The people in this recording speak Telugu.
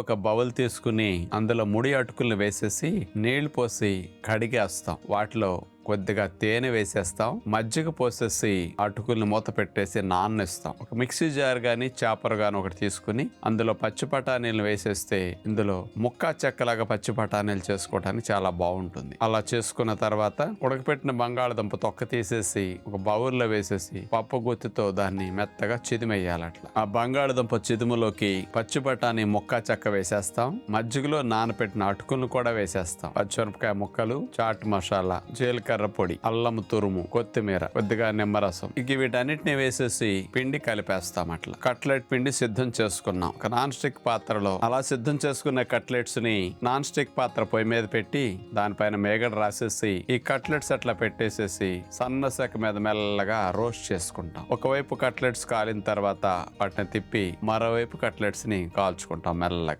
ఒక బౌల్ తీసుకుని అందులో ముడి అటుకులను వేసేసి నీళ్ళు పోసి కడిగేస్తాం. వాటిలో కొద్దిగా తేనె వేసేస్తాం మజ్జిగ పోసేసి అటుకుల్ని మూత పెట్టేసి నాన్నేస్తాం. ఒక మిక్సీ జార్ గాని చాపర్ గాని ఒకటి తీసుకుని అందులో పచ్చి బఠానీలు వేసేస్తే ఇందులో ముక్క చెక్కలాగా పచ్చి బఠానీలు చేసుకోవడానికి చాలా బాగుంటుంది. అలా చేసుకున్న తర్వాత ఉడకపెట్టిన బంగాళదుంప తొక్క తీసేసి ఒక బౌల్లో వేసేసి పప్పు గుత్తితో దాన్ని మెత్తగా చిదిమేయాలి అట్లా. ఆ బంగాళదుంప చిదుములోకి పచ్చి బఠానీ ముక్క చెక్క వేసేస్తాం. మజ్జిగలో నానపెట్టిన అటుకులను కూడా వేసేస్తాం. పచ్చిమిరపకాయ ముక్కలు చాట్ మసాలా జీలకర్ర పొడి అల్లం తురుము కొత్తిమీర కొద్దిగా నిమ్మరసం. ఇక వీటన్నిటిని వేసేసి పిండి కలిపేస్తాం అట్లా. కట్లెట్ పిండి సిద్ధం చేసుకున్నాం. ఒక నాన్ స్టిక్ పాత్రలో అలా సిద్ధం చేసుకున్న కట్లెట్స్ని నాన్ స్టిక్ పాత్ర పొయ్యి మీద పెట్టి దానిపైన మేగడ రాసేసి ఈ కట్లెట్స్ అట్లా పెట్టేసేసి సన్న సెక మీద మెల్లగా రోస్ట్ చేసుకుంటాం. ఒకవైపు కట్లెట్స్ కాలిన తర్వాత వాటిని తిప్పి మరోవైపు కట్లెట్స్ని కాల్చుకుంటాం మెల్లగా.